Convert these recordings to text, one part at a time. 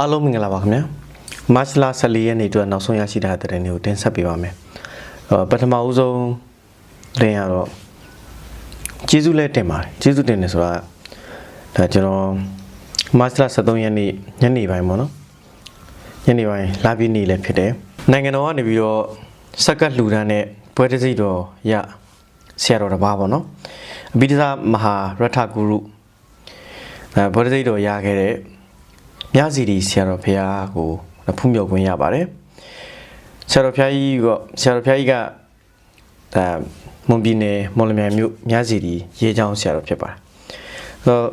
အားလုံးမင်္ဂလာပါခင်ဗျာမတ်လ14ရက်နေ့အတွက်နောက်ဆုံးရရှိတဲ့တဲ့တွေကိုတင်ဆက်ပေးပါမယ်အော်ပထမဦးဆုံးတင်ရတော့ကျေးဇူးလည်းတင်ပါတယ်ကျေးဇူးတင်တယ်ဆိုတာဒါကျွန်တော်မတ်လ13ရက်နေ့ညနေပိုင်းပေါ့နော်ညနေပိုင်းလာပြီးနေ့လည်းဖြစ်တယ်နိုင်ငံတော်ကနေပြီးတော့စက္ကတ်လှူဒန်းတဲ့ပွဲတစ်စိတ်တော်ရဆရာတော်တစ်ပါးပေါ့နော်အဘိဓဇမဟာရထဂုရုအဲပွဲတစ်စိတ်တော်ရခဲ့တဲ့ မြစီဒီဆရာတော်ဖះကိုဖူးမြော်ခွင့်ရပါတယ်ဆရာတော်ဖះကြီးကဆရာတော်ဖះကြီးကဒါမွန်ပြည်နယ်မော်လမြိုင်မြို့မြစီဒီရေချောင်းဆရာတော်ဖြစ်ပါတယ်ဆိုတော့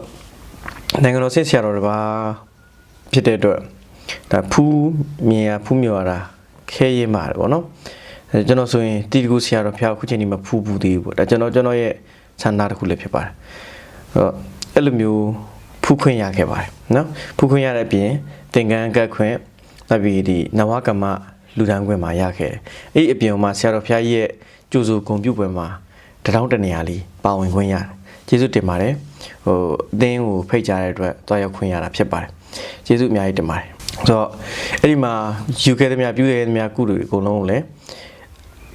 နိုင်ငံတော်စစ်ဆရာတော်တစ်ပါးဖြစ်တဲ့အတွက်ဒါဖူးမြင်ရဖူးမြော်ရတာခဲရင်းပါတယ်ဗောနော်အဲကျွန်တော်ဆိုရင်တီတကူဆရာတော်ဖះအခုချိန်ဒီမှာဖူးဘူးသေးဘူးဗောဒါကျွန်တော်ကျွန်တော်ရဲ့ဆန္ဒတစ်ခုလည်းဖြစ်ပါတယ်ဆိုတော့အဲ့လိုမျိုး ဖူးခွင့်ရခဲ့ပါတယ်နော်ဖူးခွင့်ရတဲ့အပြင်သင်္ကန်းကတ်ခွင့်နောက်ပြီးဒီနဝကမလူဒန်းခွင့်မှာရခဲ့တယ်အဲ့ဒီအပြင်မှာဆရာတော်ဖျားကြီးရဲ့ကျူစုဂုံပြုပွဲမှာတထောင်တနေရာလေးပါဝင်ခွင့်ရတယ်ကျေးဇူးတင်ပါတယ်ဟိုအသင်းကိုဖိတ်ကြားတဲ့အတွက်တွားရောက်ခွင့်ရတာဖြစ်ပါတယ်ကျေးဇူးအများကြီးတင်ပါတယ်ဆိုတော့အဲ့ဒီမှာယူခဲ့သမျှပြုခဲ့သမျှကုသိုလ်တွေအကုန်လုံးကိုလည်း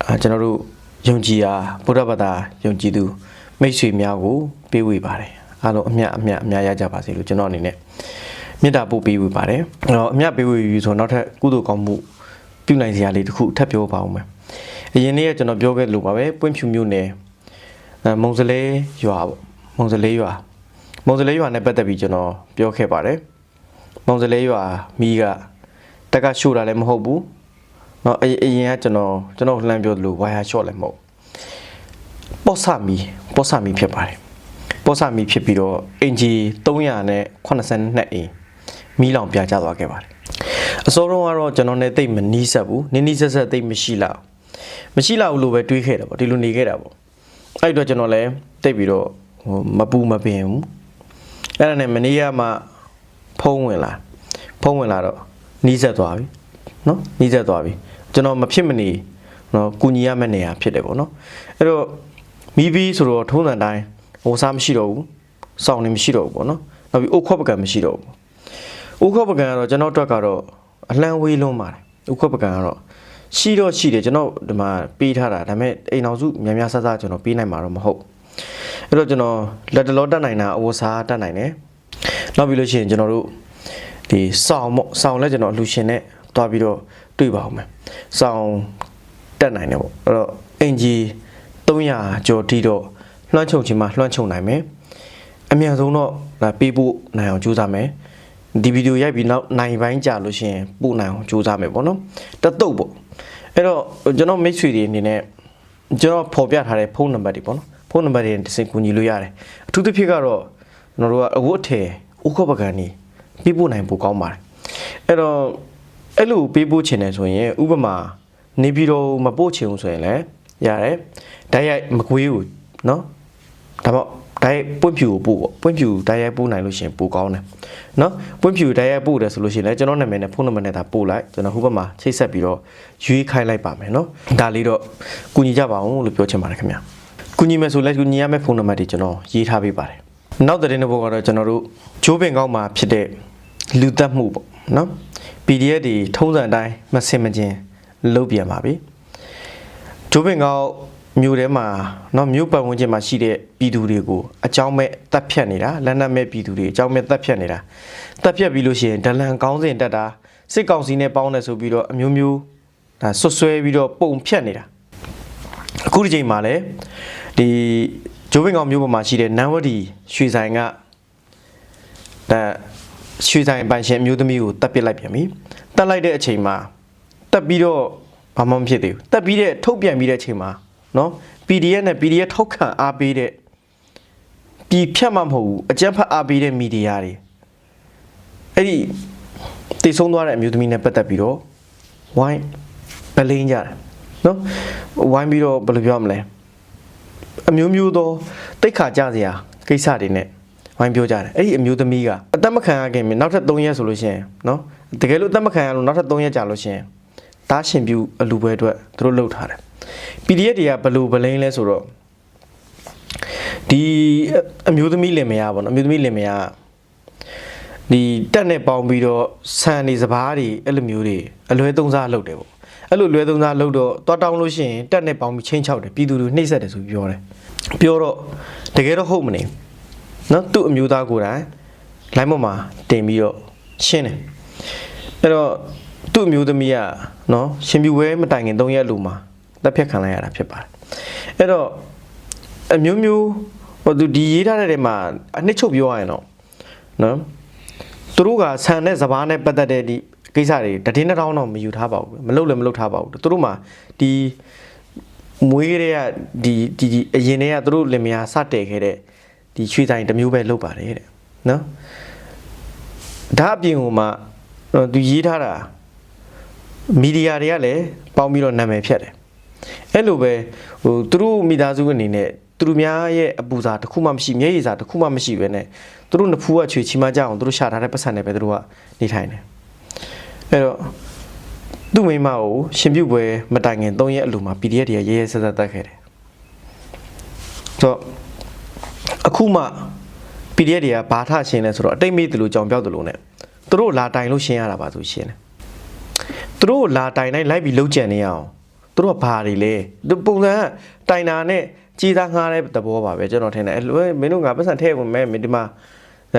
အာကျွန်တော်တို့ယုံကြည်ရာဗုဒ္ဓဘာသာယုံကြည်သူမိတ်ဆွေများကိုပေးဝေပါတယ် အားလုံးအမြတ်အမြတ်အများရကြပါစေလို့ကျွန်တော်အနေနဲ့မေတ္တာပို့ပေးဝေပါတယ်။အဲ့တော့အမြတ်ပေးဝေယူဆိုတော့နောက်ထပ်ကုသိုလ်ကောင်းမှုပြုနိုင်စရာလေးတစ်ခုထပ်ပြောပါဦးမယ်။အရင်နေ့ကကျွန်တော်ပြောခဲ့လို့ပါပဲပွင့်ဖြူမြို့နယ်အဲမုံစလဲရွာပေါ့မုံစလဲရွာမုံစလဲရွာနဲ့ပတ်သက်ပြီးကျွန်တော်ပြောခဲ့ပါတယ်။မုံစလဲရွာမိကတက်ကရှို့တာလည်းမဟုတ်ဘူး။เนาะအရင်အရင်ကကျွန်တော်ကျွန်တော်လှမ်းပြောသလိုဝါယာရှော့လည်းမဟုတ်ဘူး။ပော့ဆမီပော့ဆမီဖြစ်ပါတယ်။ ပောဆာမီဖြစ်ပြီးတော့အင်ဂျီ300နဲ့82အိမ်မီးလောင်ပြကျသွားခဲ့ပါတယ်အစောတုန်းကတော့ကျွန်တော်နဲ့တိတ်မနီးဆက်ဘူးနင်းနီးဆက်ဆက်တိတ်မရှိလောက်မရှိလောက်လို့ပဲတွေးခဲ့တယ်ပေါ့ဒီလိုနေခဲ့တာပေါ့အဲ့တော့ကျွန်တော်လည်းတိတ်ပြီးတော့ဟိုမပူမပင်ဘူးအဲ့ဒါနဲ့မနေ့ကမှဖုံးဝင်လာဖုံးဝင်လာတော့နီးဆက်သွားပြီနော်နီးဆက်သွားပြီကျွန်တော်မဖြစ်မနေနော်ကုညီရမယ့်နေရာဖြစ်တယ်ပေါ့နော်အဲ့တော့မီးဘီဆိုတော့ထုံးစံတိုင်း ဟိုစားမရှိတော့ဘူးစောင်းနေမရှိတော့ဘူးပေါ့နော်နောက်ပြီးအိုခွက်ပကံမရှိတော့ဘူးအိုခွက်ပကံကတော့ကျွန်တော်အတွက်ကတော့အလံဝေးလုံးပါတယ်အိုခွက်ပကံကတော့ရှိတော့ရှိတယ်ကျွန်တော်ဒီမှာပေးထားတာဒါပေမဲ့အိမ်အောင်စုများများဆဆကျွန်တော်ပေးနိုင်မှာတော့မဟုတ်အဲ့တော့ကျွန်တော်လက်တလောတက်နိုင်တာအိုစားတက်နိုင်တယ်နောက်ပြီးလို့ရှိရင်ကျွန်တော်တို့ဒီစောင်းပေါ့စောင်းလဲကျွန်တော်အလှရှင်နဲ့တွားပြီးတော့တွေ့ပါအောင်မယ်စောင်းတက်နိုင်တယ်ပေါ့အဲ့တော့အင်ဂျီ300ကျော်တီးတော့ လွှမ်းခြုံခြင်းမှာလွှမ်းခြုံနိုင်မယ်အမြန်ဆုံးတော့ဒါပေးဖို့နိုင်အောင်ကြိုးစားမယ်ဒီဗီဒီယိုရိုက်ပြီးနောက်နိုင်ပိုင်းကြာလို့ရှိရင်ပို့နိုင်အောင်ကြိုးစားမယ်ပေါ့နော်တတုတ်ပေါ့အဲ့တော့ကျွန်တော်မိတ်ဆွေတွေအနေနဲ့ကျွန်တော်ဖော်ပြထားတဲ့ဖုန်းနံပါတ်တွေပေါ့နော်ဖုန်းနံပါတ်တွေတစ်စင်ကူညီလို့ရတယ်အထူးသဖြင့်ကတော့ကျွန်တော်တို့ကအဝတ်အထည်ဥက္ကပကံနေပေးပို့နိုင်ဖို့ကောင်းပါတယ်အဲ့တော့အဲ့လိုပေးပို့ချင်တယ်ဆိုရင်ဥပမာနေပြည်တော်မပို့ချင်ဘူးဆိုရင်လည်းရတယ်ဓာတ်ရိုက်မကွေးဘူးနော် ဒါပေါ့ဓာတ်ပွင့်ဖြူကိုပို့ပေါ့ပွင့်ဖြူဓာတ်ရိုက်ပို့နိုင်လို့ရှိရင်ပိုကောင်းတယ်နော်ပွင့်ဖြူဓာတ်ရိုက်ပို့တယ်ဆိုလို့ရှိရင်လည်းကျွန်တော်နာမည်နဲ့ဖုန်းနံပါတ်နဲ့ဒါပို့လိုက်ကျွန်တော်ဟိုဘက်မှာချိတ်ဆက်ပြီးတော့ရွေးခိုင်းလိုက်ပါမယ်နော်ဒါလေးတော့ကူညီကြပါအောင်လို့ပြောချင်ပါတယ်ခင်ဗျာကူညီမယ်ဆိုလည်းကူညီရမယ့်ဖုန်းနံပါတ်တွေကျွန်တော်ရေးထားပေးပါတယ်နောက်တဲ့တဲ့ဘုတ်ကတော့ကျွန်တော်တို့ဂျိုးပင်ကောက်မှာဖြစ်တဲ့လူသက်မှုပေါ့နော် PDF တွေထုံးစံအတိုင်းမစင်မကျင်လုပ်ပြန်ပါပြီဂျိုးပင်ကောက် မြို့ထဲမှာเนาะမြို့ပတ်ဝန်းကျင်မှာရှိတဲ့ပြည်သူတွေကိုအကြောင်းမဲ့တပ်ဖြတ်နေတာလက်နက်မဲ့ပြည်သူတွေအကြောင်းမဲ့တပ်ဖြတ်နေတာတပ်ဖြတ်ပြီးလို့ရှိရင်ဒလန်ကောင်းစဉ်တက်တာစစ်ကောင်စီနဲ့ပေါင်းတယ်ဆိုပြီးတော့အမျိုးမျိုးဒါဆွတ်ဆွဲပြီးတော့ပုံဖြတ်နေတာအခုဒီချိန်မှာလည်းဒီဂျိုးပင်ကောင်မြို့ပေါ်မှာရှိတဲ့နန်းဝတီရွှေဆိုင်ကဒါရွှေဆိုင်ပိုင်ရှင်အမျိုးသမီးကိုတပ်ပစ်လိုက်ပြန်ပြီတပ်လိုက်တဲ့အချိန်မှာတပ်ပြီးတော့ဘာမှမဖြစ်သေးဘူးတပ်ပြီးတဲ့ထုတ်ပြန်ပြီးတဲ့အချိန်မှာ နော် PDF နဲ့ PDF ထောက်ခံအားပေးတဲ့ပြည်ဖြတ်မှမဟုတ်ဘူးအကြမ်းဖက်အားပေးတဲ့မီဒီယာတွေအဲ့ဒီတည်ဆုံးသွားတဲ့အမျိုးသမီးနဲ့ပတ်သက်ပြီးတော့ဝိုင်းပလင်းကြတယ်နော်ဝိုင်းပြီးတော့ဘယ်လိုပြောမလဲအမျိုးမျိုးသောတိတ်ခါကြစရာကိစ္စတွေနဲ့ဝိုင်းပြောကြတယ်အဲ့ဒီအမျိုးသမီးကအသက်မခံရခင်နောက်ထပ်3ရက်ဆိုလို့ရှိရင်နော်တကယ်လို့အသက်မခံရလို့နောက်ထပ်3ရက်ကြာလို့ရှိရင်တားရှင်ပြူအလူပွဲအတွက်သူတို့လှုပ်ထားတယ် PDF တွေကဘလို့ဘလိန်လဲဆိုတော့ဒီအမျိုးသမီးလင်မယားပေါ့နော်အမျိုးသမီးလင်မယားဒီတက်နဲ့ပေါင်းပြီးတော့ဆန်နေစပားတွေအဲ့လိုမျိုးတွေအလွဲသုံးစားလုပ်တယ်ပေါ့အဲ့လိုလွဲသုံးစားလုပ်တော့တွားတောင်းလို့ရှိရင်တက်နဲ့ပေါင်းပြီးချင်းချောက်တယ်ပြည်သူတွေနှိမ့်ဆက်တယ်ဆိုပြီးပြောတယ်ပြောတော့တကယ်တော့ဟုတ်မနေဘူးနော်သူ့အမျိုးသားကိုယ်တိုင်လိုင်းပေါ်မှာတင်ပြီးတော့ရှင်းတယ်အဲ့တော့သူ့အမျိုးသမီးကနော်ရှင်ပြူဝဲမတိုင်ခင်၃ရက်လူမှာ တက်ဖြတ်ခံလိုက်ရတာဖြစ်ပါတယ်အဲ့တော့အမျိုးမျိုးဟိုသူဒီရေးထားတဲ့ထဲမှာအနှစ်ချုပ်ပြောရရင်တော့နော်သူတို့ကဆန်တဲ့စပားနဲ့ပတ်သက်တဲ့ဒီကိစ္စတွေတည်င်းတစ်ထောင်းတော့မယူထားပါဘူးမလုပ်လည်းမလုပ်ထားပါဘူးသူတို့မှာဒီမွေးတွေကဒီဒီဒီအရင်တွေကသူတို့လင်မယားစတဲ့ခဲ့တဲ့ဒီရွှေဆိုင်တစ်မျိုးပဲလုပ်ပါတယ်တဲ့နော်ဒါအပြင်ဟိုမှာတော့သူရေးထားတာမီဒီယာတွေကလည်းပေါင်းပြီးတော့နာမည်ဖြတ်တယ် အဲ့လိုပဲဟိုသူတို့မိသားစုအနေနဲ့သူတို့များရဲ့အပူစာတစ်ခုမှမရှိမျက်ရည်စာတစ်ခုမှမရှိပဲနဲ့သူတို့နှစ်ဖူးကချွေချီမကြအောင်သူတို့ရှာထားတဲ့ပတ်စံနဲ့ပဲသူတို့ကနေထိုင်တယ်အဲ့တော့သူ့မိန်းမကိုရှင်ပြုတ်ပွဲမတိုင်ခင်၃ရက်အလိုမှာ PDF တွေကရဲရဲဆက်ဆက်တက်ခဲ့တယ်ဆိုတော့အခုမှ PDF တွေကဘာထရှင်းလဲဆိုတော့အတိတ်မေးတယ်လို့ကြောင်ပြောက်တယ်လို့ ਨੇ သူတို့လာတိုင်လို့ရှင်းရတာပါဆိုရှင်းတယ်သူတို့လာတိုင်တိုင်းလိုက်ပြီးလှုပ်ကြံနေရအောင် သူတို့ကဘာတွေလဲသူပုံစံကတိုင်တာနဲ့ကြီးသားငှားတဲ့သဘောပါပဲကျွန်တော်ထင်တယ်အဲ့လိုမင်းတို့ငါပတ်စံထည့်ဝင်မဲ့မင်းဒီမှာ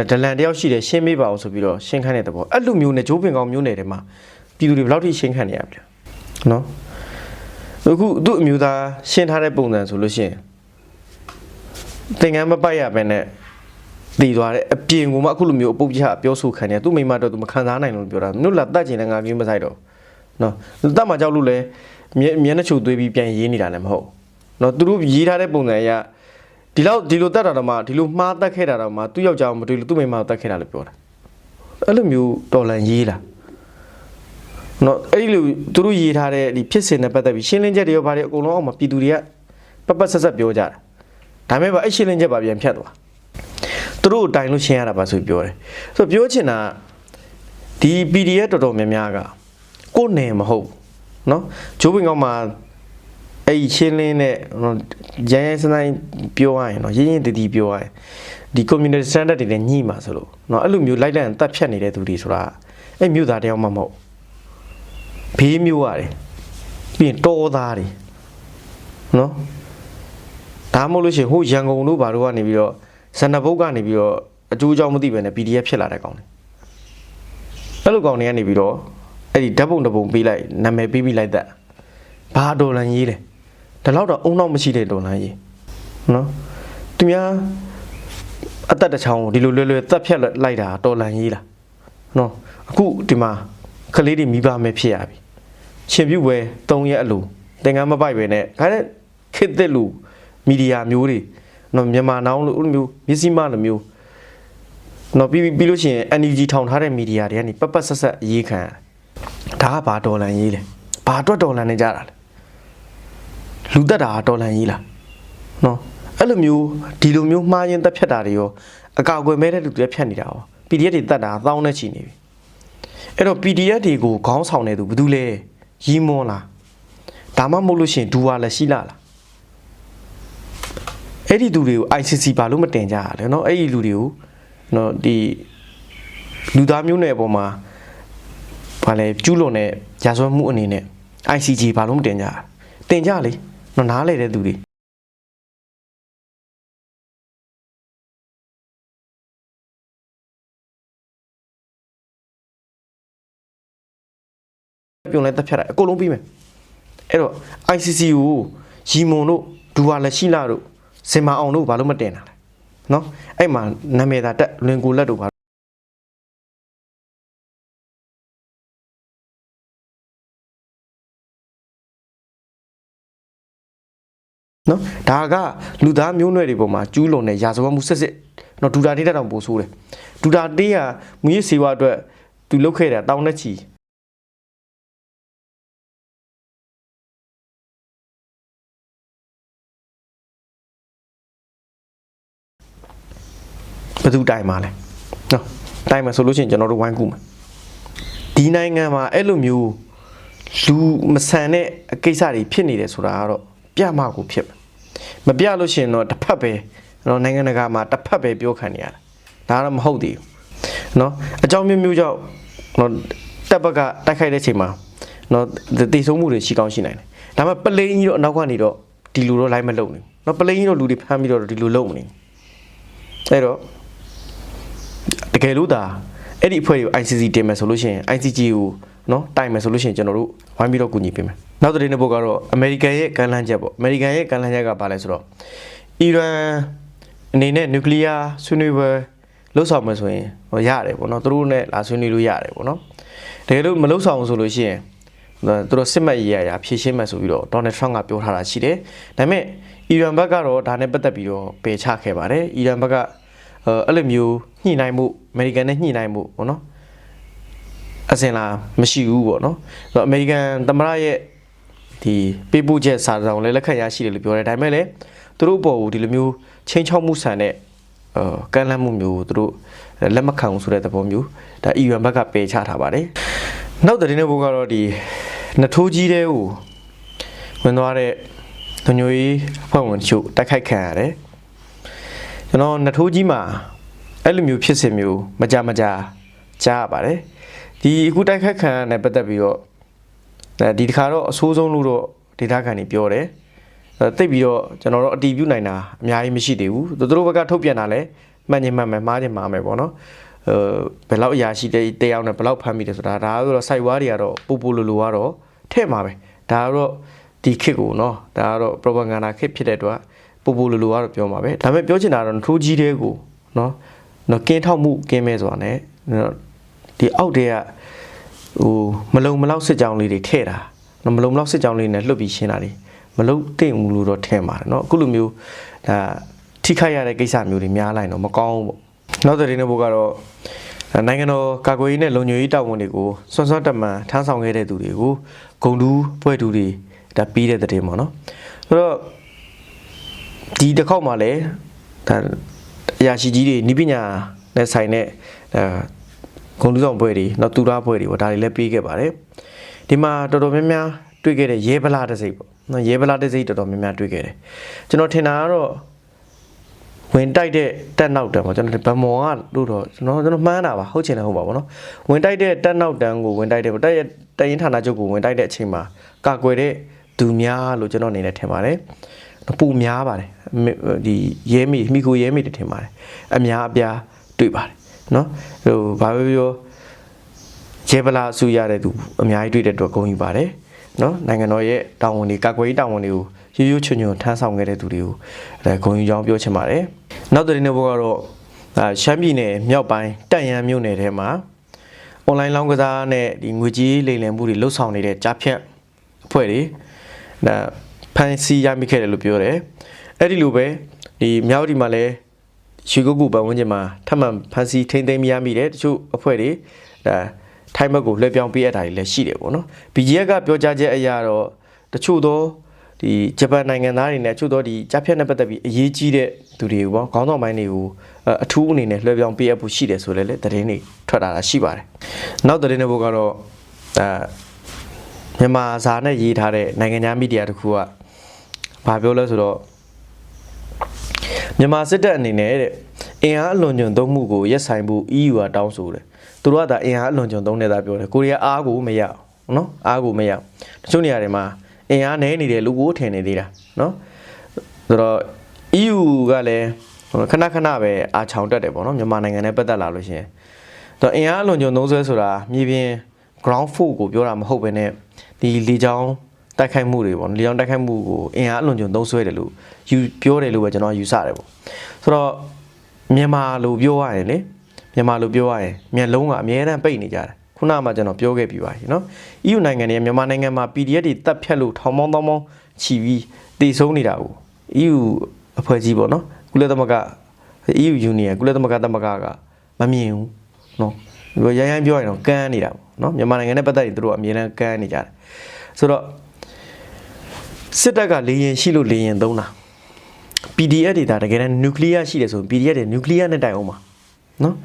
ဒလန်တယောက်ရှိတယ်ရှင်းပေးပါအောင်ဆိုပြီးတော့ရှင်းခိုင်းတဲ့သဘောအဲ့လိုမျိုးနဲ့ဂျိုးပင်ကောင်မျိုးနယ်တွေမှာပြည်သူတွေဘယ်လောက်ထိရှင်းခံနေရပြီလဲနော်အခုသူ့အမျိုးသားရှင်းထားတဲ့ပုံစံဆိုလို့ရှိရင်သင်္ကန်းမပိုက်ရပဲနဲ့တည်သွားတဲ့အပြင်ကမှအခုလိုမျိုးအပုပ်ပြပြောဆိုခံနေသူ့မိမတော့သူမခံစားနိုင်လို့ပြောတာမြို့လာတတ်ကျင်တဲ့ငါမျိုးမဆိုင်တော့နော်တတ်မှကြောက်လို့လဲ မျက်မျက်နှာချိုသွေးပြီးပြန်ရေးနေတာလည်းမဟုတ်နော်သူတို့ရေးထားတဲ့ပုံစံအရဒီလောက်ဒီလိုတတ်တာတော့မှဒီလိုမှားတတ်ခဲ့တာတော့မှသူ့ယောက်ျားကိုမတွေ့လို့သူ့မိမကိုတတ်ခဲ့တာလို့ပြောတာအဲ့လိုမျိုးတော်လန်ရေးလားနော်အဲ့လိုသူတို့ရေးထားတဲ့ဒီဖြစ်စဉ်နဲ့ပတ်သက်ပြီးရှင်းလင်းချက်တွေရောဗါတွေအကုန်လုံးအောင်မှာပြည်သူတွေကပတ်ပတ်ဆက်ဆက်ပြောကြတာဒါပေမဲ့အဲ့ရှင်းလင်းချက်ပါပြန်ဖြတ်သွားသူတို့တိုင်လို့ရှင်းရတာပါဆိုပြီးပြောတယ်ဆိုတော့ပြောချင်တာဒီ PDF တော်တော်များများကကိုယ်နယ်မဟုတ်ဘူး နော်ဂျိုးပင်ကောက်မှာအဲ့ဒီရှင်းလင်းတဲ့ရန်ရန်စနိုင်ပြောရရင်နော်ရင်းရင်းတည်တည်ပြောရရင်ဒီ community standard တွေလည်းညှိမှာဆိုလို့နော်အဲ့လိုမျိုးလိုက်လံတတ်ဖြတ်နေတဲ့သူတွေဆိုတာအဲ့မြို့သားတယောက်မှမဟုတ်ဘေးမြို့ရတယ်ပြီးရင်တောသားတွေနော်ဒါမှမဟုတ်လို့ရှိရင်ဟိုရန်ကုန်တို့ဘာတို့ကနေပြီးတော့ဇန်နဘုတ်ကနေပြီးတော့အကျိုးအကြောင်းမသိဘဲနဲ့ PDF ဖြစ်လာတဲ့ကောင်တွေအဲ့လိုကောင်တွေကနေပြီးတော့ အဲ့ဒီဓာတ်ပုံတစ်ပုံပေးလိုက်နာမည်ပေးပြီးလိုက်တဲ့ဘာဒေါ်လန်ရေးလဲဒါတော့တော့အုံနောက်မရှိတဲ့ဒေါ်လန်ရေးနော်သူများအသက်တစ်ချောင်းကိုဒီလိုလွယ်လွယ်တက်ဖြတ်လိုက်တာဒေါ်လန်ရေးလားနော်အခုဒီမှာကလေးတွေမိဘမဲ့ဖြစ်ရပြီရှင်ပြုတ်ပွဲ၃ရက်အလိုသင်္ကန်းမပိုက်ပဲနဲ့ခါတဲ့ခစ်သက်လူမီဒီယာမျိုးတွေနော်မြန်မာနောင်လို့အဲ့လိုမျိုးမျက်စိမလိုမျိုးနော်ပြီးပြီးပြီးလို့ရှိရင် NUG ထောင်ထားတဲ့မီဒီယာတွေကနေပတ်ပတ်ဆက်ဆက်အရေးခံရတယ် ဒါကဘာဒေါ်လန်ရေးလဲဘာအတွက်ဒေါ်လန်နေကြတာလဲလူသက်တာကဒေါ်လန်ရေးလားနော်အဲ့လိုမျိုးဒီလိုမျိုးမှားရင်တက်ဖြတ်တာတွေရောအကောက်အကွယ်မဲတဲ့လူတွေဖြတ်နေတာရော PDF တွေတက်တာတောင်းနဲ့ချီနေပြီအဲ့တော့ PDF တွေကိုခေါင်းဆောင်နေသူဘာလို့လဲရီးမွန်းလားဒါမှမဟုတ်လို့ရှိရင်ဒူဝါလက်ရှိလားလား အဲ့ဒီလူတွေကို ICC ဘာလို့မတင်ကြရလဲเนาะအဲ့ဒီလူတွေကိုเนาะဒီလူသားမျိုးနယ်အပေါ်မှာ ဘာလဲကျူးလွန်တဲ့ရာဇဝတ်မှုအနေနဲ့ ICJ ဘာလို့မတင်ကြတာတင်ကြလေနော်နားလေတဲ့သူတွေပြုံလဲတက်ဖြတ်တာအကုန်လုံးပြီးမယ်အဲ့တော့ ICC ကိုရီမွန်တို့ဒူဝါလက်ရှိလာတို့စင်မာအောင်တို့ဘာလို့မတင်တာလဲနော်အဲ့မှာနာမည်သာတက်လွင်ကိုလက်တို့ နော်ဒါကလူသားမျိုးနွယ်တွေပေါ်မှာကျူးလွန်တဲ့ရာဇဝတ်မှုစစ်စစ်နော်ဒူတာတေးတောင်ပို့ဆိုးတယ်ဒူတာတေးကမူရစ်စေဝါအတွက်သူလုတ်ခဲ့တာတောင်းနဲ့ချီဘယ်သူတိုင်မှာလဲနော်တိုင်မှာဆိုလို့ရှိရင်ကျွန်တော်တို့ဝိုင်းကူမှာဒီနိုင်ငံမှာအဲ့လိုမျိုးလူမဆန်တဲ့အကိစ္စတွေဖြစ်နေတယ်ဆိုတာကတော့ ပြမကိုဖြစ်မယ်မပြလို့ရှိရင်တော့တစ်ဖက်ပဲနော်နိုင်ငံတကာမှာတစ်ဖက်ပဲပြောခံနေရတာဒါကတော့မဟုတ်သေးဘူးနော်အကြောင်းမျိုးမျိုးကြောင့်နော်တပ်ဘက်ကတိုက်ခိုက်တဲ့ချိန်မှာနော်တည်ဆုံးမှုတွေရှိကောင်းရှိနိုင်တယ်ဒါပေမဲ့ပလိန်ကြီးတော့အနောက်ကနေတော့ဒီလူတော့လိုက်မလုံနေဘူးနော်ပလိန်ကြီးတော့လူတွေဖမ်းပြီးတော့ဒီလူလုံမနေဘူးအဲ့တော့တကယ်လို့ဒါအဲ့ဒီအဖွဲ့ကို ICC တင်မယ်ဆိုလို့ရှိရင် ICC ကိုနော်တိုင်မယ်ဆိုလို့ရှိရင်ကျွန်တော်တို့ဝိုင်းပြီးတော့ကူညီပေးမယ် နောက်တဲ့နေ့ဘုတ်ကတော့အမေရိကန်ရဲ့ကမ်းလှမ်းချက်ပေါ့အမေရိကန်ရဲ့ကမ်းလှမ်းချက်ကဘာလဲဆိုတော့အီရန်အနေနဲ့နျူကလ িয়ার ဆွေးနွေးပွဲလှုပ်ဆောင်မယ်ဆိုရင်ဟောရတယ်ပေါ့နော်သူတို့နဲ့လာဆွေးနွေးလို့ရတယ်ပေါ့နော်တကယ်လို့မလှုပ်ဆောင်ဘူးဆိုလို့ရှိရင်သူတို့စစ်မှတ်ရေးရရာဖြည့်ရှင်းမယ်ဆိုပြီးတော့ဒေါ်နယ်ထရန့်ကပြောထားတာရှိတယ်ဒါပေမဲ့အီရန်ဘက်ကတော့ဒါနဲ့ပတ်သက်ပြီးတော့ပယ်ချခဲ့ပါတယ်အီရန်ဘက်ကအဲအဲ့လိုမျိုးညှိနှိုင်းမှုအမေရိကန်နဲ့ညှိနှိုင်းမှုပေါ့နော်အစင်လာမရှိဘူးပေါ့နော်ဆိုတော့အမေရိကန်သမ္မတရဲ့ ဒီပေးပို့ချက်စာဆောင်လည်းလက်ခံရရှိတယ်လို့ပြောတယ်ဒါပေမဲ့လည်းသူတို့ဘော်ကိုဒီလိုမျိုးချင်းချောက်မှုဆန်တဲ့အာကန့်လန့်မှုမျိုးကိုသူတို့လက်မခံဘူးဆိုတဲ့သဘောမျိုးဒါအီရန်ဘက်ကပယ်ချထားပါတယ်နောက်တဲ့နေ့ဘုကတော့ဒီနထိုးကြီးတဲ့ကိုဝင်သွားတဲ့ညညွေအဖွဲ့ဝင်တချို့တိုက်ခိုက်ခံရတယ်ကျွန်တော်နထိုးကြီးမှာအဲ့လိုမျိုးဖြစ်စဉ်မျိုးမကြမကြကြားရပါတယ်ဒီအခုတိုက်ခတ်ခံရတဲ့ပတ်သက်ပြီးတော့ အဲဒီတစ်ခါတော့အဆိုးဆုံးလို့တော့ဒေတာခံနေပြောတယ်အဲတိတ်ပြီးတော့ကျွန်တော်တို့အတီးပြုတ်နိုင်တာအများကြီးမရှိသေးဘူးသူတို့ဘက်ကထုတ်ပြန်တာလည်းမှန်ချင်းမှန်မယ်မှားချင်းမှားမယ်ပေါ့နော်အဲဘယ်လောက်အရာရှိတဲ့တယောက်နဲ့ဘယ်လောက်ဖမ်းမိတယ်ဆိုတာဒါကတော့ site ဝါးတွေကတော့ပူပူလူလူကတော့ထဲ့မှာပဲဒါကတော့ဒီခစ်ကိုနော်ဒါကတော့ propaganda ခစ်ဖြစ်တဲ့အတွက်ပူပူလူလူကတော့ပြောမှာပဲဒါပေမဲ့ပြောချင်တာကတော့ထိုးကြီးတဲ့ကိုနော်နော်ကင်းထောက်မှုကင်းမဲဆိုတာ ਨੇ ဒီအောက်တည်းက ဟိုမလုံမလောက်စစ်ကြောင်းလေးတွေထည့်တာနော်မလုံမလောက်စစ်ကြောင်းလေးနဲ့လွတ်ပြီးရှင်းတာတွေမလုံတင့်ဘူးလို့တော့ထင်ပါတယ်နော်အခုလိုမျိုးဒါထိခိုက်ရတဲ့ကိစ္စမျိုးတွေများလိုက်တော့မကောင်းဘူးပေါ့နောက်တဲ့ဒီနေ့ဘုကတော့နိုင်ငံတော်ကာကွယ်ရေးနဲ့လုံခြုံရေးတာဝန်တွေကိုစွန့်စွန့်တမန်ထမ်းဆောင်ခဲ့တဲ့သူတွေကိုဂုံတူးပွဲတူးတွေဒါပြီးတဲ့တဲ့ပေါ့နော်ဆိုတော့ဒီတစ်ခေါက်မှာလည်းဒါအရာရှိကြီးတွေနိပညာနဲ့ဆိုင်တဲ့အဲ ဂုံတူးဆောင်ပွဲတွေနောက်တူရာပွဲတွေပေါ့ဒါတွေလည်းပြီးခဲ့ပါတယ်ဒီမှာတော်တော်များများတွေ့ခဲ့တဲ့ရဲဗလာတစ်စိတ်ပေါ့နော်ရဲဗလာတစ်စိတ်တော်တော်များများတွေ့ခဲ့တယ်ကျွန်တော်ထင်တာကတော့ဝင်တိုက်တဲ့တက်နောက်တန်းပေါ့ကျွန်တော်ဗမော်ကလို့တော့ကျွန်တော်ကျွန်တော်မှန်းတာပါဟုတ်ချင်တယ်ဟုတ်ပါဘောနော်ဝင်တိုက်တဲ့တက်နောက်တန်းကိုဝင်တိုက်တဲ့တက်ရဲ့တရင်ဌာနချုပ်ကိုဝင်တိုက်တဲ့အချိန်မှာကာကွယ်တဲ့သူများလို့ကျွန်တော်အနေနဲ့ထင်ပါတယ်ပူများပါတယ်ဒီရဲမိမိကိုရဲမိတွေထင်ပါတယ်အများအပြားတွေ့ပါတယ် နော်ဟိုဘာပဲပြောရဲဗလာအစုရတဲ့သူအများကြီးတွေ့တဲ့အတွက်ဂုဏ်ယူပါတယ်နော်နိုင်ငံတော်ရဲ့တာဝန်တွေကာကွယ်ရေးတာဝန်တွေကိုရိုးရိုးချွန်ချွန်ထမ်းဆောင်ခဲ့တဲ့သူတွေကိုအဲဂုဏ်ယူကြောင်းပြောချင်ပါတယ်နောက်တဲ့နေ့ဘုကတော့အာရှမ်းပြည်နယ်မြောက်ပိုင်းတက်ရန်မြို့နယ်ထဲမှာအွန်လိုင်းလောင်းကစားနဲ့ဒီငွေကြေးလိမ်လည်မှုတွေလှုပ်ဆောင်နေတဲ့ကြားဖြတ်အဖွဲ့တွေဒါဖန်စီရမိခဲ့တယ်လို့ပြောတယ်အဲ့ဒီလိုပဲဒီမြောက်ဒီမှာလည်း ရွှေကုတ်ကူပတ်ဝန်းကျင်မှာထပ်မံဖန်စီထိမ့်သိမ်းမရမိတယ်တချို့အဖွဲ့တွေဒါထိုင်းဘက်ကိုလွှဲပြောင်းပေးရတာတွေလည်းရှိတယ်ပေါ့နော် BGF ကပြောကြားချက်အရတော့တချို့သောဒီဂျပန်နိုင်ငံသားတွေနဲ့တချို့သောဒီကြားဖြတ်နဲ့ပတ်သက်ပြီးအရေးကြီးတဲ့သူတွေကိုပေါ့ခေါင်းဆောင်ပိုင်းတွေကိုအထူးအနေနဲ့လွှဲပြောင်းပေးအပ်ဖို့ရှိတယ်ဆိုလည်းလေသတင်းတွေထွက်လာတာရှိပါတယ်နောက်သတင်းတွေဘုတ်ကတော့အဲမြန်မာစာနဲ့ရေးထားတဲ့နိုင်ငံခြားမီဒီယာတစ်ခုကဘာပြောလဲဆိုတော့ မြန်မာစစ်တပ်အနေနဲ့တဲ့အင်အားအလွန်ကျွံသုံးမှုကိုရက်ဆိုင်ဖို့ EU ကတောင်းဆိုတယ်သူတို့ကဒါအင်အားအလွန်ကျွံသုံးနေတာပြောတယ်ကိုရီးယားအားကိုမရအောင်နော်အားကိုမရအောင်တချို့နေရာတွေမှာအင်အားနည်းနေတယ်လူကိုထင်နေသေးတာနော်ဆိုတော့ EU ကလည်းခဏခဏပဲအာချောင်တက်တယ်ပေါ့နော်မြန်မာနိုင်ငံနဲ့ပတ်သက်လာလို့ရှိရင်တော့အင်အားအလွန်ကျွံသုံးဆွဲဆိုတာမြေပြင် ground force ကိုပြောတာမဟုတ်ဘဲနဲ့ဒီလေကြောင်း တိုက်ခိုက်မှုတွေပေါ့လေကြောင်းတိုက်ခိုက်မှုကိုအင်အားအလွန်ကျွံသုံးဆွဲတယ်လို့ယူပြောတယ်လို့ပဲကျွန်တော်ယူဆတယ်ပေါ့ဆိုတော့မြန်မာလိုပြောရရင်လေမြန်မာလိုပြောရရင်မျက်လုံးကအမြဲတမ်းပိတ်နေကြတယ်ခုနကမှကျွန်တော်ပြောခဲ့ပြီးပါပြီเนาะ EU နိုင်ငံတွေမြန်မာနိုင်ငံမှာ PDF တွေတပ်ဖြတ်လို့ထောင်ပေါင်းတောင်းပေါင်းချီပြီးတည်ဆုံးနေတာကို EU အဖွဲ့ကြီးပေါ့နော်ကုလသမဂ္ဂ EU Union ကုလသမဂ္ဂသမဂ္ဂကမမြင်ဘူးเนาะဒီရိုင်းရိုင်းပြောရင်တော့ကန်းနေတာပေါ့เนาะမြန်မာနိုင်ငံနဲ့ပတ်သက်ရင်တို့ကအမြဲတမ်းကန်းနေကြတယ်ဆိုတော့ စစ်တပ်ကလေရင်ရှိလို့လေရင်သုံးတာ PDF တွေဒါတကယ်တမ်းနျူကလ িয়ার ရှိတယ်ဆိုရင် PDF တွေနျူကလ িয়ার နဲ့တိုက်အောင်ပါနော်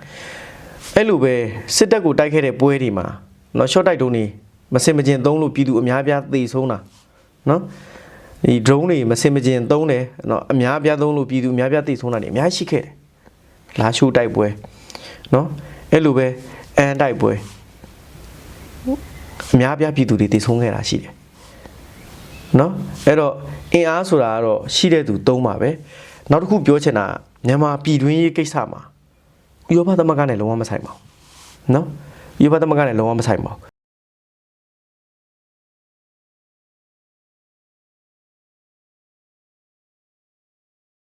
အဲ့လိုပဲစစ်တပ်ကိုတိုက်ခဲ့တဲ့ပွဲတွေမှာနော် short တိုက်တုံးတွေမစင်မကျင်သုံးလို့ပြည်သူအများပြားသေဆုံးတာနော်ဒီ drone တွေမစင်မကျင်သုံးတယ်နော်အများပြားသုံးလို့ပြည်သူအများပြားသေဆုံးတာတွေအများရှိခဲ့တယ်လာရှိုးတိုက်ပွဲနော်အဲ့လိုပဲအန်တိုက်ပွဲအများပြားပြည်သူတွေသေဆုံးခဲ့တာရှိတယ် နော်အဲ့တော့အင်အားဆိုတာကတော့ရှိတဲ့သူသုံးပါပဲနောက်တစ်ခုပြောချင်တာမြန်မာပြည်တွင်းရေးကိစ္စမှာဥရောပသမဂ္ဂနဲ့လုံးဝမဆိုင်ပါဘူးနော်ဥရောပသမဂ္ဂနဲ့လုံးဝမဆိုင်ပါဘူး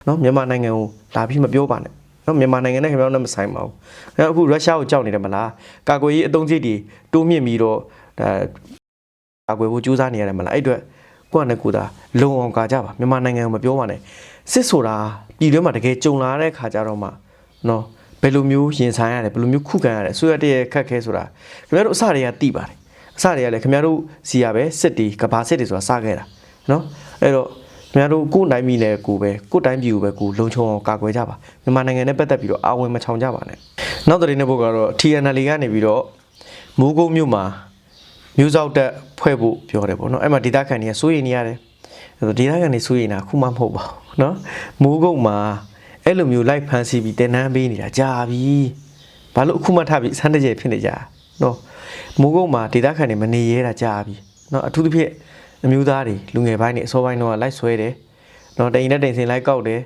နော်မြန်မာနိုင်ငံကိုလာပြီးမပြောပါနဲ့နော်မြန်မာနိုင်ငံနဲ့ခင်ဗျားတို့နဲ့မဆိုင်ပါဘူးအဲအခုရုရှားကိုကြောက်နေတယ်မလားကာကွယ်ရေးအသုံးစရိတ်တွေတိုးမြင့်ပြီးတော့ဒါကာကွယ်ဖို့ကြိုးစားနေရတယ်မလားအဲ့အတွက် ကိုယ့်နဲ့ကိုယ်သာလုံအောင်ကာကြပါမြန်မာနိုင်ငံကိုမပြောပါနဲ့စစ်ဆိုတာပြည်တွင်းမှာတကယ်ကြုံလာတဲ့ခါကြတော့မှနော်ဘယ်လိုမျိုးရင်ဆိုင်ရတယ်ဘယ်လိုမျိုးခုခံရတယ်ဆိုရတဲ့ခက်ခဲဆိုတာခင်ဗျားတို့အစတွေကတိပါတယ်အစတွေကလည်းခင်ဗျားတို့စီရပဲစစ်တီကဘာစစ်တီဆိုတာစခဲ့တာနော်အဲ့တော့ခင်ဗျားတို့ကိုယ်တိုင်းပြည်နဲ့ကိုယ်ပဲကိုယ်တိုင်းပြည်ကိုပဲကိုယ်လုံခြုံအောင်ကာကွယ်ကြပါမြန်မာနိုင်ငံနဲ့ပတ်သက်ပြီးတော့အာဝင်မချောင်ကြပါနဲ့နောက်သတင်းတစ်ပုဒ်ကတော့ TNL ကနေပြီးတော့မိုးကုတ်မြို့မှာ မြို့စောက်တက်ဖွဲ့ဖို့ပြောတယ်ပေါ့နော်အဲ့မှာဒေသခံတွေကစိုးရိမ်နေရတယ်အဲ့တော့ဒေသခံတွေစိုးရိမ်တာခုမှမဟုတ်ပါဘူးနော်မိုးကုတ်မှာအဲ့လိုမျိုးလိုက်ဖမ်းဆီးပြီးတင်နန်းပေးနေတာကြာပြီဘာလို့အခုမှထပြီးစမ်းတကြဲဖြစ်နေကြတာနော်မိုးကုတ်မှာဒေသခံတွေမနေရဲတာကြာပြီနော်အထူးသဖြင့်အမျိုးသားတွေလူငယ်ပိုင်းတွေအစောပိုင်းတော့လိုက်ဆွဲတယ်နော်တိန်နဲ့တိန်စင်လိုက်ကောက်တယ်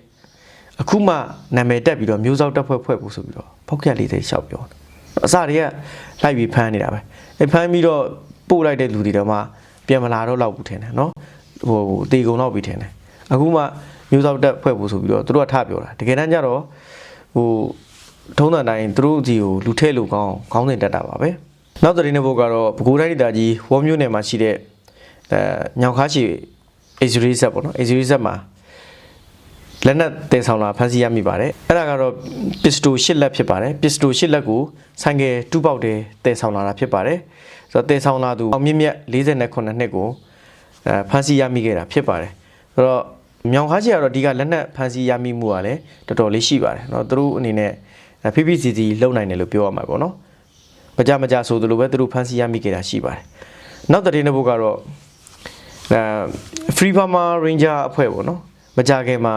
အခုမှနာမည်တက်ပြီးတော့မျိုးစောက်တက်ဖွဲ့ဖွဲ့ဖို့ဆိုပြီးတော့ဖောက်ခက်လေးတွေရှောက်ပြောတယ်အစတွေကလိုက်ပြီးဖမ်းနေတာပဲအဲဖမ်းပြီးတော့ ပို့လိုက်တဲ့လူတွေတော့မှပြန်မလာတော့လောက်ဘူးထင်တယ်နော်ဟိုတေကုံတော့ပြီးထင်တယ်အခုမှမျိုးစောက်တက်ဖွဲ့ဖို့ဆိုပြီးတော့သူတို့ကထပြောတာတကယ်တမ်းကျတော့ဟိုထုံးစံတိုင်းသူတို့ကြီးကိုလူထဲလူကောင်းခေါင်းစဉ်တက်တာပါပဲနောက်သတင်းတစ်ပုဒ်ကတော့ပဲခူးတိုင်းဒေသကြီးဝေါ်မြို့နယ်မှာရှိတဲ့အဲညောင်ခါချီ Azuri set ပေါ့နော် Azuri set မှာလက်နက်တင်ဆောင်လာဖမ်းဆီးရမိပါတယ်အဲ့ဒါကတော့ပစ္စတို၈လက်ဖြစ်ပါတယ်ပစ္စတို၈လက်ကိုဆိုင်ကယ်တူးပေါက်တယ်တင်ဆောင်လာတာဖြစ်ပါတယ် ဆိုတော့တင်ဆောင်လာသူအောင်မြင့်မြတ်48နှစ်ကိုအဲဖမ်းဆီးရမိခဲ့တာဖြစ်ပါတယ်ဆိုတော့မြောင်ခါချီကတော့ဒီကလက်နက်ဖမ်းဆီးရမိမှုကလည်းတော်တော်လေးရှိပါတယ်เนาะသူတို့အနေနဲ့ PPCC လုံနိုင်တယ်လို့ပြောရမှာပေါ့နော်မကြမကြဆိုသလိုပဲသူတို့ဖမ်းဆီးရမိခဲ့တာရှိပါတယ်နောက်သတင်းတစ်ပုဒ်ကတော့ အဲ Free Burma Ranger အဖွဲ့ပေါ့နော်မကြခင်မှာ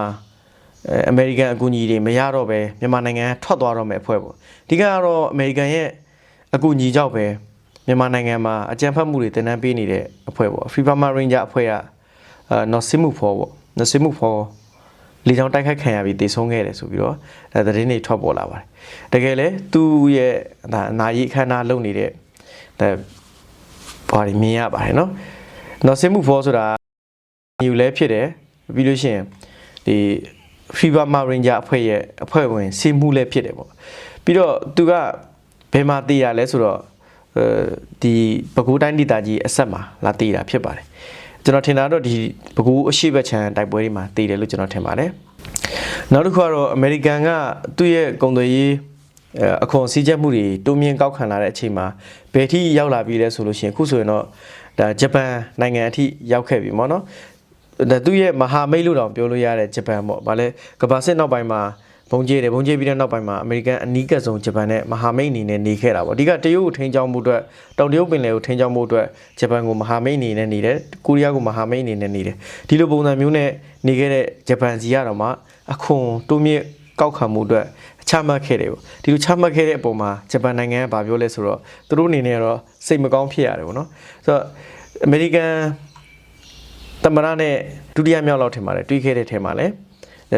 အဲအမေရိကန်အကူအညီတွေမရတော့ပဲမြန်မာနိုင်ငံထွက်သွားတော့မယ်အဖွဲ့ပေါ့ဒီကကတော့အမေရိကန်ရဲ့အကူအညီကြောင့်ပဲ မြန်မာနိုင်ငံမှာအကြံဖတ်မှုတွေတင်နန်းပေးနေတဲ့အဖွဲ့ပေါ့ Free Burma Ranger အဖွဲ့ကအဲနော်စစ်မှုဖော်ပေါ့နော်စစ်မှုဖော်လေကြောင်းတိုက်ခိုက်ခံရပြီးတည်ဆုံးခဲ့တယ်ဆိုပြီးတော့အဲသတင်းတွေထွက်ပေါ်လာပါတယ်တကယ်လဲသူ့ရဲ့ဒါအနာရီအခမ်းအနားလုပ်နေတဲ့ဒါဘာတွေမြင်ရပါတယ်နော်နော်စင်မှုဖောဆိုတာယူလဲဖြစ်တယ်ပြီးလို့ရှိရင်ဒီ Fever Ma Ranger အဖွဲ့ရဲ့အဖွဲ့ဝင်စီမှုလဲဖြစ်တယ်ပေါ့ပြီးတော့သူကဘယ်မှာတည်ရလဲဆိုတော့အဲ ဒီပဲခူးတိုင်းဒေသကြီးအဆက်မှာလာတည်တာဖြစ်ပါတယ်ကျွန်တော်ထင်တာတော့ဒီပဲခူးအရှိဘက်ခြမ်းတိုက်ပွဲတွေမှာတည်တယ်လို့ကျွန်တော်ထင်ပါတယ်နောက်တစ်ခုကတော့အမေရိကန်ကသူ့ရဲ့ကုန်သွယ်ရေးအဲအခွန်စည်းချက်မှုတွေတိုးမြင့်ကောက်ခံလာတဲ့အချိန်မှာဘယ်ထိရောက်လာပြီလဲဆိုလို့ရှိရင်အခုဆိုရင်တော့ဒါဂျပန်နိုင်ငံအထိရောက်ခဲ့ပြီပေါ့နော်ဒါသူ့ရဲ့မဟာမိတ်လို့တောင်ပြောလို့ရတဲ့ဂျပန်ပေါ့ဗာလဲကမ္ဘာစစ်နောက်ပိုင်းမှာ ဘုံကျဲတယ်ဘုံကျဲပြီးတဲ့နောက်ပိုင်းမှာအမေရိကန်အနီးကပ်ဆုံးဂျပန်နဲ့မဟာမိတ်အနေနဲ့နေခဲ့တာပေါ့အဓိကတရုတ်ကိုထိန်းချောင်းမှုအတွက်တောင်တရုတ်ပင်လယ်ကိုထိန်းချောင်းမှုအတွက်ဂျပန်ကိုမဟာမိတ်အနေနဲ့နေတယ်ကိုရီးယားကိုမဟာမိတ်အနေနဲ့နေတယ်ဒီလိုပုံစံမျိုးနဲ့နေခဲ့တဲ့ဂျပန်စီကတော့မှအခွန်တိုးမြင့်ကောက်ခံမှုအတွက်ချမှတ်ခဲ့တယ်ပေါ့ဒီလိုချမှတ်ခဲ့တဲ့အပေါ်မှာဂျပန်နိုင်ငံကဗာပြောလဲဆိုတော့သူတို့အနေနဲ့ကတော့စိတ်မကောင်းဖြစ်ရတယ်ပေါ့နော်ဆိုတော့အမေရိကန်တမရနဲ့ဒုတိယမြောက်လောက်ထင်ပါတယ်တွေးခဲ့တဲ့ထဲမှာလဲ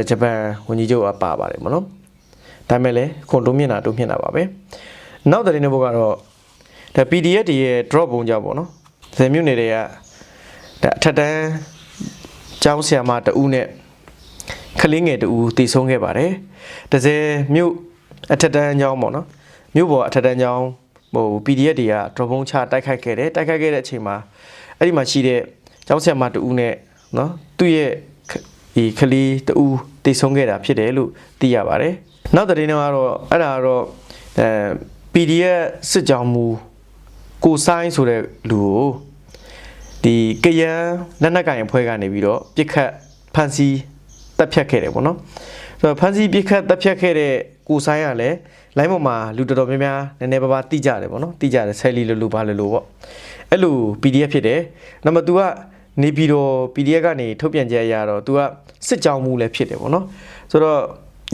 ဂျပန်ဝန်ကြီးချုပ်ကပါပါတယ်ပေါ့နော်ဒါပေမဲ့လည်းခွန်တိုးမြင့်တာတိုးမြင့်တာပါပဲနောက်တဲ့တဲ့ဘုတ်ကတော့ဒါ PDF တွေရဲ့ drop ပုံကြောင့်ပေါ့နော်ဇယ်မြို့နယ်တွေကဒါအထက်တန်းကျောင်းဆရာမတဦးနဲ့ကလေးငယ်တူတည်ဆုံးခဲ့ပါတယ်။တစဲမြို့အထက်တန်းကျောင်းပေါ့နော်။မြို့ပေါ်အထက်တန်းကျောင်းဟို PDF တွေက drop ပုံချတိုက်ခိုက်ခဲ့တယ်။တိုက်ခိုက်ခဲ့တဲ့အချိန်မှာအဲ့ဒီမှာရှိတဲ့ကျောင်းဆရာမတူနဲ့နော်သူ့ရဲ့ ဒီကလေးတူတည်ဆုံးခဲ့တာဖြစ်တယ်လို့သိရပါတယ်။နောက်တဲ့နေ့ကတော့အဲ့ဒါကတော့အဲ PDF စစ်ကြောင်းမူကိုဆိုင်ဆိုတဲ့လူကိုဒီကရန်လက်နက်ကင်အဖွဲ့ကနေပြီးတော့ပြစ်ခတ်ဖမ်းဆီးတပ်ဖြတ်ခဲ့တယ်ပေါ့နော်ဆိုတော့ဖမ်းဆီးပြစ်ခတ်တပ်ဖြတ်ခဲ့တဲ့ကိုဆိုင်ကလည်းလိုင်းပေါ်မှာလူတော်တော်များများနည်းနည်းပါးပါးတိကြတယ်ပေါ့နော်တိကြတယ်ဆယ်လီလိုလိုပါလိုလိုပေါ့အဲ့လို PDF ဖြစ်တယ်နံပါတ်2က နေပြီးတော့ PDF ကနေထုတ်ပြန်ကြရတော့ तू ကစစ်ကြောင်းမှုလည်းဖြစ်တယ်ပေါ့နော်ဆိုတော့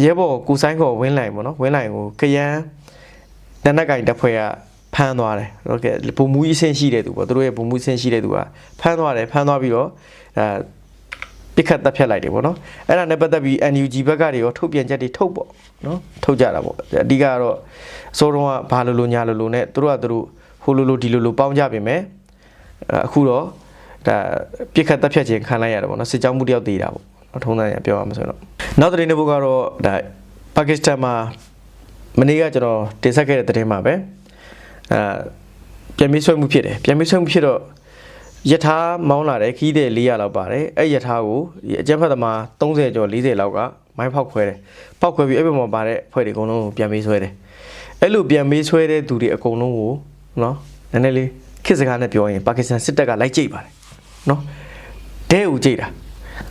ရဲဘော်ကိုဆိုင်ခေါ်ဝင်းလိုက်ပေါ့နော်ဝင်းလိုက်ကိုကရန်နက်နက်ကင်တပ်ဖွဲ့ကဖမ်းသွားတယ်ဟုတ်ကဲ့ဘုံမူကြီးအဆင့်ရှိတဲ့သူပေါ့သူတို့ရဲ့ဘုံမူအဆင့်ရှိတဲ့သူကဖမ်းသွားတယ်ဖမ်းသွားပြီးတော့အဲပြစ်ခတ်တပ်ဖြတ်လိုက်တယ်ပေါ့နော်အဲ့ဒါနဲ့ပတ်သက်ပြီး NUG ဘက်ကနေရောထုတ်ပြန်ချက်တွေထုတ်ပေါ့နော်ထုတ်ကြတာပေါ့အဓိကကတော့အစိုးရကဘာလို့လို့ညာလို့လို့နဲ့သူတို့ကသူတို့ဟိုလိုလိုဒီလိုလိုပေါင်းကြပြင်မယ်အဲအခုတော့ ဒါပြစ်ခတ်တပ်ဖြတ်ခြင်းခံလိုက်ရတယ်ပေါ့နော်စစ်ကြောင်းမှုတယောက်တည်တာပေါ့နော်ထုံးတိုင်းပြောရမှာဆိုရင်တော့နောက်သတင်းတစ်ပုဒ်ကတော့ဒါပါကစ္စတန်မှာမနေ့ကကျွန်တော်တင်ဆက်ခဲ့တဲ့သတင်းမှာပဲအဲပြန်ပြီးဆွဲမှုဖြစ်တယ်ပြန်ပြီးဆွဲမှုဖြစ်တော့ယထာမောင်းလာတဲ့ခီးတဲ့400လောက်ပါတယ်အဲ့ယထာကိုဒီအကျန်းဖတ်သမား30ကျော်40လောက်ကမိုင်းဖောက်ခွဲတယ်ဖောက်ခွဲပြီးအဲ့ဘက်မှာပါတဲ့ဖွဲ့တွေအကုန်လုံးကိုပြန်ပေးဆွဲတယ်အဲ့လိုပြန်ပေးဆွဲတဲ့သူတွေအကုန်လုံးကိုနော်နည်းနည်းလေးခစ်စကားနဲ့ပြောရင်ပါကစ္စတန်စစ်တပ်ကလိုက်ကြိတ်ပါတယ် နော်ဒဲဦးကြိတ်တာ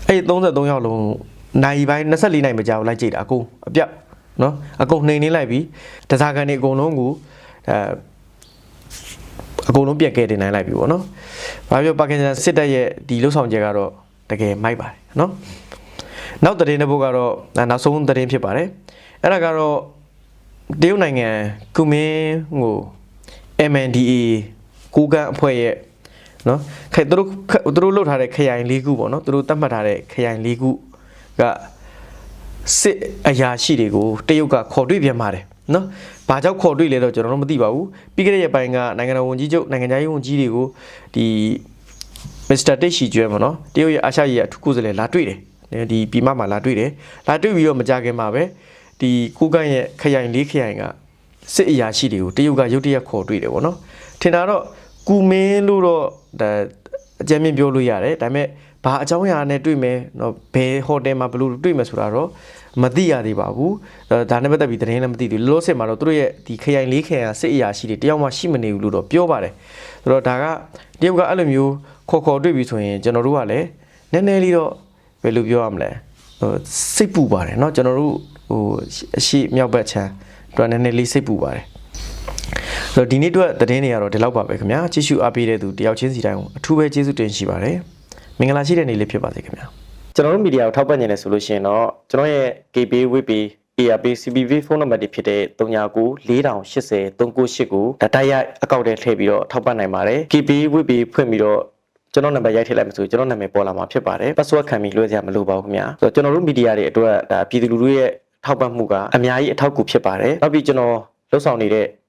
အဲ့33ယောက်လုံးနိုင်ပိုင်း24နိုင်မကြောက်လိုက်ကြိတ်တာအကုန်အပြတ်နော်အကုန်နှိမ်နေလိုက်ပြီးတစားကန်တွေအကုန်လုံးကိုအဲအကုန်လုံးပြက်ကဲတင်နိုင်လိုက်ပြီပေါ့နော်။ဘာပြောပါကင်စတန်စစ်တပ်ရဲ့ဒီလှုပ်ဆောင်ချက်ကတော့တကယ်မိုက်ပါတယ်နော်။နောက်သတင်းတစ်ပုဒ်ကတော့ဒါနောက်ဆုံးသတင်းဖြစ်ပါတယ်။အဲ့ဒါကတော့တရုတ်နိုင်ငံကုမင်းဟို MNDA ကိုကန်အဖွဲ့ရဲ့ နော်ခိုင်သူတို့သူတို့လှုပ်ထားတဲ့ခရိုင်၄ခုပေါ့နော်သူတို့သတ်မှတ်ထားတဲ့ခရိုင်၄ခုကစစ်အရာရှိတွေကိုတရုတ်ကခေါ်တွေ့ပြန်ပါတယ်နော်။ဘာကြောင့်ခေါ်တွေ့လဲတော့ကျွန်တော်တို့မသိပါဘူး။ပြီးခဲ့တဲ့ရက်ပိုင်းကနိုင်ငံတော်ဝန်ကြီးချုပ်နိုင်ငံခြားရေးဝန်ကြီးတွေကိုဒီမစ္စတာတိတ်ရှီကျွဲပေါ့နော်။တရုတ်ရဲ့အာရှရေးအထူးကိုယ်စားလှယ်လာတွေ့တယ်။ဒီပြည်မမှာလာတွေ့တယ်။လာတွေ့ပြီးတော့မကြခင်မှာပဲဒီကိုကန့်ရဲ့ခရိုင်လေးခရိုင်ကစစ်အရာရှိတွေကိုတရုတ်ကရုတ်တရက်ခေါ်တွေ့တယ်ပေါ့နော်။ထင်တာတော့ကူမင်းလို့တော့ ဒါအကြမ်းမြင့်ပြောလို့ရတယ်ဒါပေမဲ့ဘာအကြောင်းအရာနဲ့တွေ့မယ်နော်ဘယ်ဟိုတယ်မှာဘယ်လိုတွေ့မယ်ဆိုတာတော့မသိရသေးပါဘူးအဲဒါနဲ့ပတ်သက်ပြီးသတင်းလည်းမသိသေးဘူးလောလောဆယ်မှာတော့သူတို့ရဲ့ဒီခရိုင်လေးခရိုင်ကစစ်အရာရှိတွေတယောက်မှရှိမနေဘူးလို့တော့ပြောပါတယ်ဆိုတော့ဒါကတယောက်ကအဲ့လိုမျိုးခေါ်ခေါ်တွေ့ပြီဆိုရင်ကျွန်တော်တို့ကလည်းနည်းနည်းလေးတော့ဘယ်လိုပြောရမလဲဟိုစိတ်ပူပါတယ်เนาะကျွန်တော်တို့ဟိုအရှိမြောက်ဘက်ခြမ်းတော့နည်းနည်းလေးစိတ်ပူပါတယ် ဆိုတော့ဒီနေ့အတွက်သတင်းတွေကတော့ဒီလောက်ပါပဲခင်ဗျာကြည့်ရှုအားပေးတဲ့သူတယောက်ချင်းစီတိုင်းကိုအထူးပဲကျေးဇူးတင်ရှိပါတယ်မင်္ဂလာရှိတဲ့နေ့လေးဖြစ်ပါစေခင်ဗျာကျွန်တော်တို့မီဒီယာကိုထောက်ပံ့နေတယ်ဆိုလို့ရှိရင်တော့ကျွန်တော်ရဲ့ KB WP ARP CBV ဖုန်းနံပါတ်တွေဖြစ်တဲ့39 4080 398ကိုဒါတိုက်ရိုက်အကောင့်ထဲထည့်ပြီးတော့ထောက်ပံ့နိုင်ပါတယ် KB WP ဖွင့်ပြီးတော့ကျွန်တော်နံပါတ်ရိုက်ထည့်လိုက်မှဆိုကျွန်တော်နာမည်ပေါ်လာမှာဖြစ်ပါတယ် password ခံပြီးလွှဲစရာမလိုပါဘူးခင်ဗျာဆိုတော့ကျွန်တော်တို့မီဒီယာတွေအတွက်ဒါပြည်သူလူထုရဲ့ထောက်ပံ့မှုကအများကြီးအထောက်အကူဖြစ်ပါတယ်နောက်ပြီးကျွန်တော်လှုပ်ဆောင်နေတဲ့